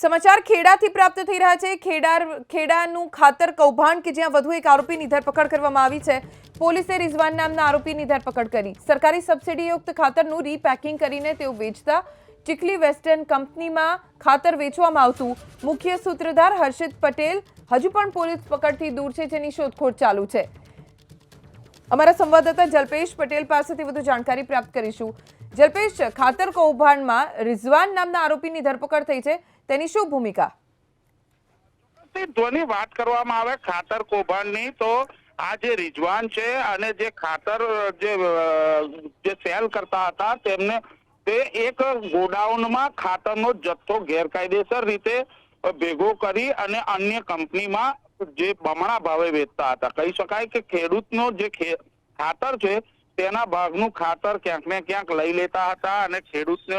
સમાચાર ખેડાથી પ્રાપ્ત થઈ રહ્યા છે. ખેડાર, ખેડાનું ખાતર કૌભાંડ કે જ્યાં વધુ એક આરોપીની ધરપકડ કરવામાં આવી છે. પોલીસે રિઝવાન નામના આરોપીની ધરપકડ કરી. સરકારી સબસિડીયુક્ત ખાતરનું રીપેકિંગ કરીને તેઓ વેચતા ચીખલી વેસ્ટર્ન કંપનીમાં ખાતર વેચવામાં આવતું. મુખ્ય સૂત્રધાર હર્ષિત પટેલ હજુ પણ પોલીસ પકડથી દૂર છે જેની શોધખોળ ચાલુ છે. અમારા સંવાદદાતા જલ્પેશ પટેલ પાસેથી વધુ જાણકારી પ્રાપ્ત કરીશું. જલ્પેશ ખાતર કૌભાંડમાં રિઝવાન નામના આરોપીની ધરપકડ થઈ છે. તેની શું ભૂમિકા? ધ્વની વાત કરવામાં આવે ખાતર કૌભાંડની તો આ જે રિઝવાન છે અને જે ખાતર, જે સેલ કરતા હતા તેમને તે એક ગોડાઉનમાં ખાતરનો જથ્થો ગેરકાયદેસર રીતે ભેગો કરી અને અન્ય કંપનીમાં જે બમણા ભાવે વેચતા હતા. કહી શકાય કે ખેડૂતનો જે ખાતર છે તેના ભાગનું ખાતર ક્યાંક ને ક્યાંક લઈ લેતા હતા અને ખેડૂતને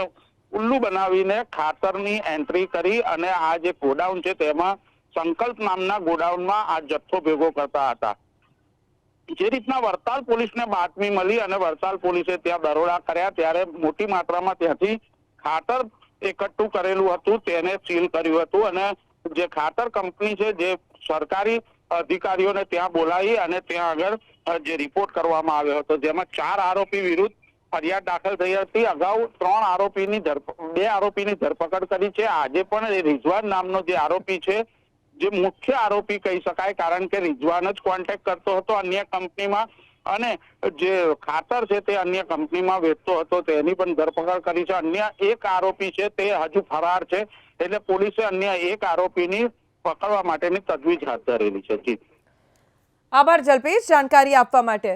ઉલ્લુ બનાવીને ખાતરની એન્ટ્રી કરી અને આ જે ગોડાઉન છે તેમાં સંકલ્પ નામના ગોડાઉનમાં આ જથ્થો ભેગો કરતા હતા. જે રીતના વરતાલ પોલીસને બાતમી મળી અને વરતાલ પોલીસે ત્યાં દરોડા કર્યા ત્યારે મોટી માત્રામાં ત્યાંથી ખાતર એકઠું કરેલું હતું, તેને સીલ કર્યું હતું અને જે ખાતર કંપની છે, જે સરકારી અધિકારીઓને ત્યાં બોલાવી અને ત્યાં આગળ જે રિપોર્ટ કરવામાં આવ્યો હતો, જેમાં ચાર આરોપી વિરુદ્ધ ફરિયાદ દાખલ થઈ હતી. અગાઉ ત્રણ આરોપીની બે આરોપીની ધરપકડ કરી છે. આજે પણ એ રિઝવાન નામનો જે આરોપી છે, જે મુખ્ય આરોપી કહી શકાય, કારણ કે રિઝવાન જ કોન્ટેક્ટ કરતો હતો અન્ય કંપનીમાં અને જે ખાતર છે તે અન્ય કંપનીમાં વેચતો હતો, તેની પણ ધરપકડ કરી છે. અન્ય એક આરોપી છે, તે હજુ ફરાર છે. એટલે પોલીસે અન્ય એક આરોપીની પકડવા માટેની તજવીજ હાથ ધરેલી છે. આભાર જલ્પેશ. જાણકારી આપવા માટે.